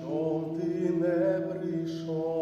Чом ти не прийшов?